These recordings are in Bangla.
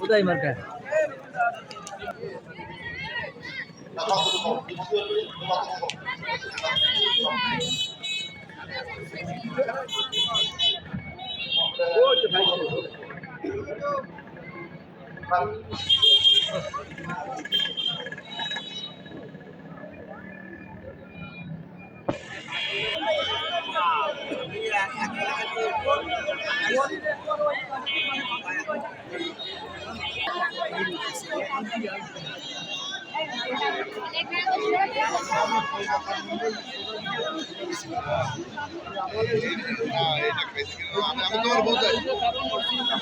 কোথায় মার্কা আমি তোমার বোঝাই দারোয়ান মোটর কেটে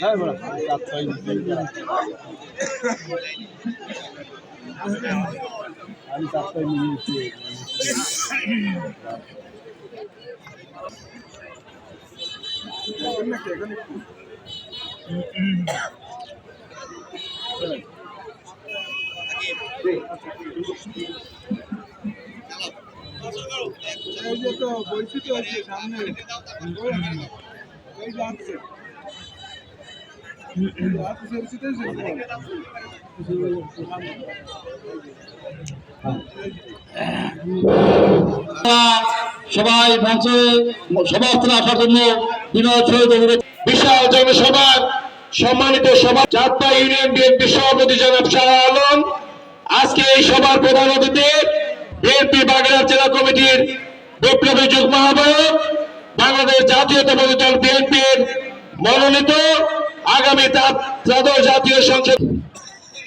হ্যাঁ বড় সাত আমি নিয়েছি এই যে তো বলছি আছে সামনে এই যে আছে আপনি সেলসিতে সবাই মঞ্চে আসার জন্য অনুরোধ বিশাল জনসভা সম্মানিত সভা যাত্রা ইউনিয়ন বিএনপি সভাপতি জনাব শাহ আলম। আজকে এই সভার প্রধান অতিথি বিএনপি বাগেরহাট জেলা কমিটির বিপ্লবী যুগ্ম আহ্বায়ক, বাংলাদেশ জাতীয়তাবাদী দল বিএনপির মনোনীত আগামী দ্বাদশ জাতীয় সংসদ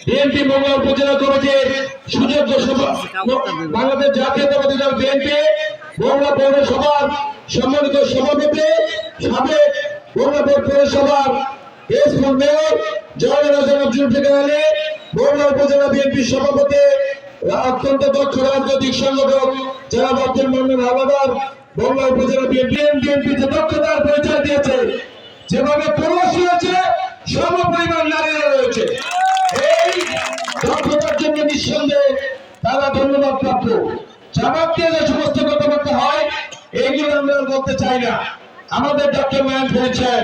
বিএনপি মোংলা উপজেলা কমিটির সুযোগ্য সভা বাংলাদেশ জাতীয়তাবাদী দল বিএনপি মোংলা পৌরসভার সম্মানিত সভাপতি, সাবেক মোংলা পৌরসভার এসপুর মেয়র জয়নাল জনাব জুলফিকার আলী মোংলা উপজেলা বিএনপি সভাপতি যে দক্ষতার পরিচয় দিয়েছে। যেভাবে পুরুষ হয়েছে, সমপরিমাণ নারীরা রয়েছে। এই দক্ষতার জন্য সমস্ত কথাবার্তা হয় এইগুলো আমরা বলতে চাই না। আমাদের ডক্টর ম্যান করেছেন